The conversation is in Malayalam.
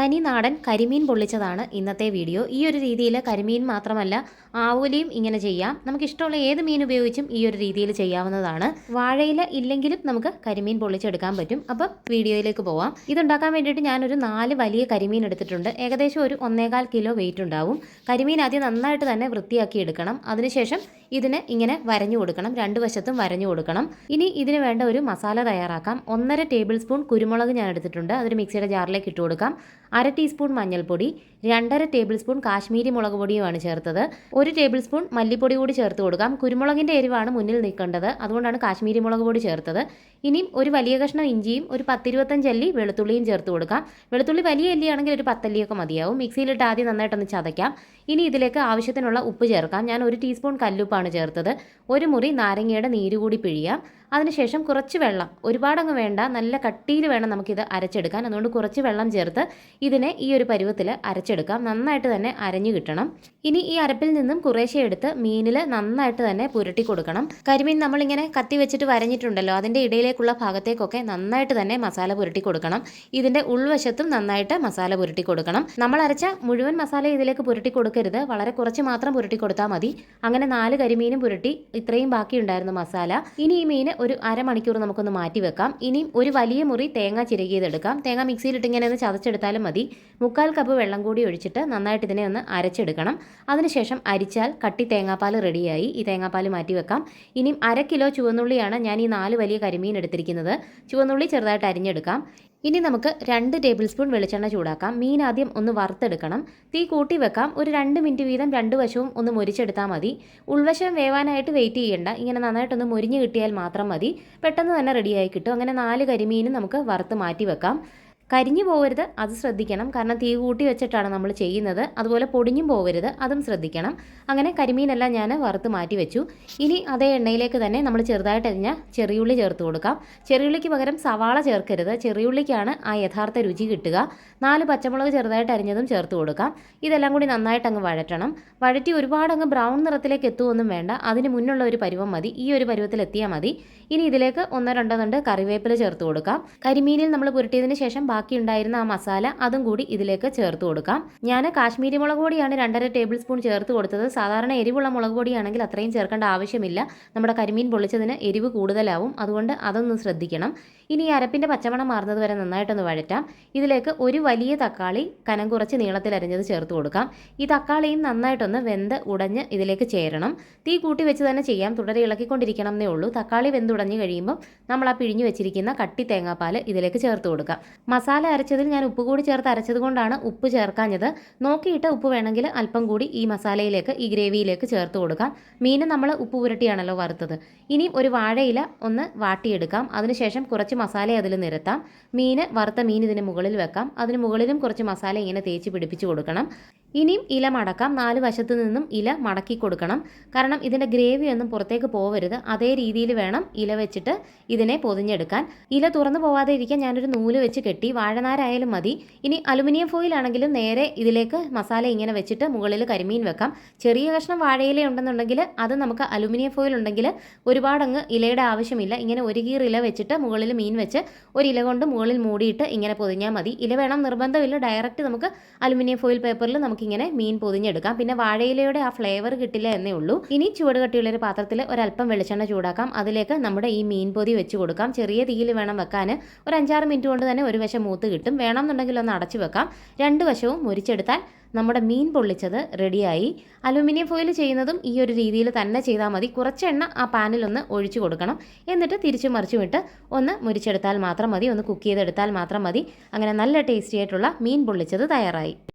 തനി നാടൻ കരിമീൻ പൊള്ളിച്ചതാണ് ഇന്നത്തെ വീഡിയോ. ഈ ഒരു രീതിയിൽ കരിമീൻ മാത്രമല്ല ആവൂലിയും ഇങ്ങനെ ചെയ്യാം. നമുക്ക് ഇഷ്ടമുള്ള ഏത് മീൻ ഉപയോഗിച്ചും ഈ ഒരു രീതിയിൽ ചെയ്യാവുന്നതാണ്. വാഴയില ഇല്ലെങ്കിലും നമുക്ക് കരിമീൻ പൊള്ളിച്ചെടുക്കാൻ പറ്റും. അപ്പം വീഡിയോയിലേക്ക് പോവാം. ഇതുണ്ടാക്കാൻ വേണ്ടിയിട്ട് ഞാനൊരു നാല് വലിയ കരിമീൻ എടുത്തിട്ടുണ്ട്. ഏകദേശം ഒരു ഒന്നേകാൽ കിലോ വെയിറ്റ് ഉണ്ടാവും. കരിമീൻ ആദ്യം നന്നായിട്ട് തന്നെ വൃത്തിയാക്കി എടുക്കണം. അതിനുശേഷം ഇതിന് ഇങ്ങനെ വരഞ്ഞു കൊടുക്കണം രണ്ട് വശത്തും വരഞ്ഞു കൊടുക്കണം. ഇനി ഇതിന് വേണ്ട ഒരു മസാല തയ്യാറാക്കാം. ഒന്നര ടേബിൾ സ്പൂൺ കുരുമുളക് ഞാൻ എടുത്തിട്ടുണ്ട്. അതൊരു മിക്സിയുടെ ജാറിലേക്ക് ഇട്ട് കൊടുക്കാം. അര ടീസ്പൂൺ മഞ്ഞൾപ്പൊടി രണ്ടര ടേബിൾ സ്പൂൺ കാശ്മീരി മുളക് പൊടിയുമാണ് ചേർത്തത്. ഒരു ടേബിൾ സ്പൂൺ മല്ലിപ്പൊടി കൂടി ചേർത്ത് കൊടുക്കാം. കുരുമുളകിന്റെ എരിവാണ് മുന്നിൽ നിൽക്കേണ്ടത്. അതുകൊണ്ടാണ് കാശ്മീരി മുളക് പൊടി ചേർത്തത്. ഇനിയും ഒരു വലിയ കഷ്ണം ഇഞ്ചിയും ഒരു പത്തിരുപത്തഞ്ച് അല്ലി വെളുത്തുള്ളിയും ചേർത്ത് കൊടുക്കാം. വെളുത്തുള്ളി വലിയ അല്ലിയാണെങ്കിൽ ഒരു പത്തല്ലിയൊക്കെ മതിയാവും. മിക്സിയിലിട്ട് ആദ്യം നന്നായിട്ടൊന്ന് ചതയ്ക്കാം. ഇനി ഇതിലേക്ക് ആവശ്യത്തിനുള്ള ഉപ്പ് ചേർക്കാം. ഞാൻ ഒരു ടീസ്പൂൺ കല്ലുപ്പാണ് ചേർത്തത്. ഒരു മുറി നാരങ്ങയുടെ നീര് കൂടി പിഴിയാം. അതിനുശേഷം കുറച്ച് വെള്ളം ഒരുപാടങ്ങ് വേണ്ട നല്ല കട്ടിയിൽ വേണം നമുക്കിത് അരച്ചെടുക്കാൻ. അതുകൊണ്ട് കുറച്ച് വെള്ളം ചേർത്ത് ഇതിനെ ഈ ഒരു പരുവത്തിൽ അരച്ചെടുക്കാം. നന്നായിട്ട് തന്നെ അരഞ്ഞു കിട്ടണം. ഇനി ഈ അരപ്പിൽ നിന്നും കുറേശ്ശെ എടുത്ത് മീനിൽ നന്നായിട്ട് തന്നെ പുരട്ടി കൊടുക്കണം. കരിമീൻ നമ്മളിങ്ങനെ കത്തി വെച്ചിട്ട് വരഞ്ഞിട്ടുണ്ടല്ലോ അതിന്റെ ഇടയിലേക്കുള്ള ഭാഗത്തേക്കൊക്കെ നന്നായിട്ട് തന്നെ മസാല പുരട്ടി കൊടുക്കണം. ഇതിന്റെ ഉൾവശത്തും നന്നായിട്ട് മസാല പുരട്ടി കൊടുക്കണം. നമ്മൾ അരച്ച മുഴുവൻ മസാല ഇതിലേക്ക് പുരട്ടി കൊടുക്കരുത്. വളരെ കുറച്ച് മാത്രം പുരട്ടി കൊടുത്താൽ മതി. അങ്ങനെ നാല് കരിമീനും പുരട്ടി ഇത്രയും ബാക്കിയുണ്ടായിരുന്നു മസാല. ഇനി ഈ മീൻ ഒരു അരമണിക്കൂർ നമുക്കൊന്ന് മാറ്റി വെക്കാം. ഇനിയും ഒരു വലിയ മുറി തേങ്ങ ചിരകിയതെടുക്കാം. തേങ്ങ മിക്സിയിലിട്ട് ഇങ്ങനെ ഒന്ന് ചതച്ചെടുത്താലും മതി. മുക്കാൽ കപ്പ് വെള്ളം കൂടി ഒഴിച്ചിട്ട് നന്നായിട്ട് ഇതിനെ ഒന്ന് അരച്ചെടുക്കണം. അതിനുശേഷം അരിച്ചാൽ കട്ടി തേങ്ങാപ്പാൽ റെഡിയായി. ഈ തേങ്ങാപ്പാൽ മാറ്റി വെക്കാം. ഇനിയും അര കിലോ ചുവന്നുള്ളിയാണ് ഞാൻ ഈ നാല് വലിയ കരിമീൻ എടുത്തിരിക്കുന്നത്. ചുവന്നുള്ളി ചെറുതായിട്ട് അരിഞ്ഞെടുക്കാം. ഇനി നമുക്ക് രണ്ട് ടേബിൾ സ്പൂൺ വെളിച്ചെണ്ണ ചൂടാക്കാം. മീൻ ആദ്യം ഒന്ന് വറുത്തെടുക്കണം. തീ കൂട്ടി വെക്കാം. ഒരു രണ്ട് മിനിറ്റ് വീതം രണ്ട് വശവും ഒന്ന് മുരിച്ചെടുത്താൽ മതി. ഉൾവശം വേവാനായിട്ട് വെയിറ്റ് ചെയ്യേണ്ട. ഇങ്ങനെ നന്നായിട്ടൊന്ന് മുരിഞ്ഞ് കിട്ടിയാൽ മാത്രം മതി. പെട്ടെന്ന് തന്നെ റെഡിയായി കിട്ടും. അങ്ങനെ നാല് കരിമീനും നമുക്ക് വറുത്ത് മാറ്റി വെക്കാം. കരിഞ്ഞു പോകരുത് അത് ശ്രദ്ധിക്കണം. കാരണം തീ കൂട്ടി വെച്ചിട്ടാണ് നമ്മൾ ചെയ്യുന്നത്. അതുപോലെ പൊടിഞ്ഞും പോകരുത് അതും ശ്രദ്ധിക്കണം. അങ്ങനെ കരിമീനെല്ലാം ഞാൻ വറുത്ത് മാറ്റി വെച്ചു. ഇനി അതേ എണ്ണയിലേക്ക് തന്നെ നമ്മൾ ചെറുതായിട്ട് അരിഞ്ഞ ചെറിയുള്ളി ചേർത്ത് കൊടുക്കാം. ചെറിയുള്ളിക്ക് പകരം സവാള ചേർക്കരുത്. ചെറിയുള്ളിക്കാണ് ആ യഥാർത്ഥ രുചി കിട്ടുക. നാല് പച്ചമുളക് ചെറുതായിട്ട് അരിഞ്ഞതും ചേർത്ത് കൊടുക്കാം. ഇതെല്ലാം കൂടി നന്നായിട്ട് അങ്ങ് വഴറ്റണം. വഴറ്റി ഒരുപാട് അങ്ങ് ബ്രൗൺ നിറത്തിലേക്ക് എത്തുമൊന്നും വേണ്ട. അതിന് മുന്നുള്ള ഒരു പരുവം മതി. ഈ ഒരു പരുവത്തിൽ എത്തിയാൽ മതി. ഇനി ഇതിലേക്ക് ഒന്നോ രണ്ടോ കറിവേപ്പില ചേർത്ത് കൊടുക്കാം. കരിമീനിൽ നമ്മൾ പുരട്ടിയതിന് ശേഷം ബാക്കി ഉണ്ടായിരുന്ന ആ മസാല അതും കൂടി ഇതിലേക്ക് ചേർത്ത് കൊടുക്കാം. ഞാൻ കാശ്മീരി മുളക് പൊടിയാണ് രണ്ടര ടേബിൾ സ്പൂൺ ചേർത്ത് കൊടുത്തത്. സാധാരണ എരിവുള്ള മുളക് പൊടിയാണെങ്കിൽ അത്രയും ചേർക്കേണ്ട ആവശ്യമില്ല. നമ്മുടെ കരിമീൻ പൊള്ളിച്ചതിന് എരിവ് കൂടുതലാവും. അതുകൊണ്ട് അതൊന്ന് ശ്രദ്ധിക്കണം. ഇനി ഈ അരപ്പിന്റെ പച്ചമണം മാറുന്നത് വരെ നന്നായിട്ടൊന്ന് വഴറ്റാം. ഇതിലേക്ക് ഒരു വലിയ തക്കാളി കനം കുറച്ച് നീളത്തിൽ അരിഞ്ഞത് ചേർത്ത് കൊടുക്കാം. ഈ തക്കാളിയും നന്നായിട്ടൊന്ന് വെന്ത് ഉടഞ്ഞ് ഇതിലേക്ക് ചേരണം. തീ കൂട്ടി വെച്ച് തന്നെ ചെയ്യാം. തുടരെ ഇളക്കിക്കൊണ്ടിരിക്കണം എന്നേ ഉള്ളൂ. തക്കാളി വെന്തുടഞ്ഞ് കഴിയുമ്പോൾ നമ്മൾ ആ പിഴിഞ്ഞ് വെച്ചിരിക്കുന്ന കട്ടി തേങ്ങാപ്പാൽ ഇതിലേക്ക് ചേർത്ത് കൊടുക്കാം. അരച്ചതിൽ ഞാൻ ഉപ്പ് കൂടി ചേർത്ത് അരച്ചത് കൊണ്ടാണ് ഉപ്പ് ചേർക്കാഞ്ഞത്. നോക്കിയിട്ട് ഉപ്പ് വേണമെങ്കിൽ അല്പം കൂടി ഈ മസാലയിലേക്ക് ഈ ഗ്രേവിയിലേക്ക് ചേർത്ത് കൊടുക്കാം. മീൻ നമ്മൾ ഉപ്പ് പുരട്ടിയാണല്ലോ വറുത്തത്. ഇനി ഒരു വാഴയില ഒന്ന് വാട്ടിയെടുക്കാം. അതിനുശേഷം കുറച്ച് മസാല അതിൽ നിരത്താം. മീൻ വറുത്ത മീൻ ഇതിന് മുകളിൽ വെക്കാം. അതിന് മുകളിലും കുറച്ച് മസാല ഇങ്ങനെ തേച്ച് പിടിപ്പിച്ച് കൊടുക്കണം. ഇനിയും ഇല മടക്കാം. നാല് വശത്തു നിന്നും ഇല മടക്കി കൊടുക്കണം. കാരണം ഇതിന്റെ ഗ്രേവി ഒന്നും പുറത്തേക്ക് പോവരുത്. അതേ രീതിയിൽ വേണം ഇല വെച്ചിട്ട് ഇതിനെ പൊതിഞ്ഞെടുക്കാൻ. ഇല തുറന്നു പോവാതെ ഇരിക്കാൻ ഞാനൊരു നൂൽ വെച്ച് കെട്ടി വാഴനാരായാലും മതി. ഇനി അലുമിനിയം ഫോയിൽ ആണെങ്കിലും നേരെ ഇതിലേക്ക് മസാല ഇങ്ങനെ വെച്ചിട്ട് മുകളിൽ കരിമീൻ വെക്കാം. ചെറിയ കഷ്ണം വാഴയില ഉണ്ടെന്നുണ്ടെങ്കിൽ അത് നമുക്ക് അലുമിനിയം ഫോയിൽ ഉണ്ടെങ്കിൽ ഒരുപാടങ്ങ് ഇലയുടെ ആവശ്യമില്ല. ഇങ്ങനെ ഒരു കീർ ഇല വെച്ചിട്ട് മുകളിൽ മീൻ വെച്ച് ഒരു ഇല കൊണ്ട് മുകളിൽ മൂടിയിട്ട് ഇങ്ങനെ പൊതിഞ്ഞാൽ മതി. ഇല വേണം നിർബന്ധമില്ല. ഡയറക്റ്റ് നമുക്ക് അലുമിനിയം ഫോയിൽ പേപ്പറിൽ നമുക്കിങ്ങനെ മീൻ പൊതിഞ്ഞെടുക്കാം. പിന്നെ വാഴയിലയുടെ ആ ഫ്ലേവർ കിട്ടില്ല എന്നേ ഉള്ളൂ. ഇനി ചുവട് കട്ടിയുള്ള ഒരു പാത്രത്തിൽ ഒരല്പം വെളിച്ചെണ്ണ ചൂടാക്കാം. അതിലേക്ക് നമ്മുടെ ഈ മീൻ പൊതി വെച്ച് കൊടുക്കാം. ചെറിയ തീയിൽ വേണം വെക്കാൻ. ഒരു അഞ്ചാറ് മിനിറ്റ് കൊണ്ട് തന്നെ ഒരു വശം മൂത്ത് കിട്ടും. വേണം എന്നുണ്ടെങ്കിൽ ഒന്ന് അടച്ചു വെക്കാം. രണ്ട് വശവും മുരിച്ചെടുത്താൽ നമ്മുടെ മീൻ പൊള്ളിച്ചത് റെഡിയായി. അലുമിനിയം ഫോയിൽ ചെയ്യുന്നതും ഈ ഒരു രീതിയിൽ തന്നെ ചെയ്താൽ മതി. കുറച്ച് എണ്ണ ആ പാനിൽ ഒന്ന് ഒഴിച്ചു കൊടുക്കണം. എന്നിട്ട് തിരിച്ചു മറിച്ചു വിട്ട് ഒന്ന് മുരിച്ചെടുത്താൽ മാത്രം മതി. ഒന്ന് കുക്ക് ചെയ്തെടുത്താൽ മാത്രം മതി. അങ്ങനെ നല്ല ടേസ്റ്റി ആയിട്ടുള്ള മീൻ പൊള്ളിച്ചത് തയ്യാറായി.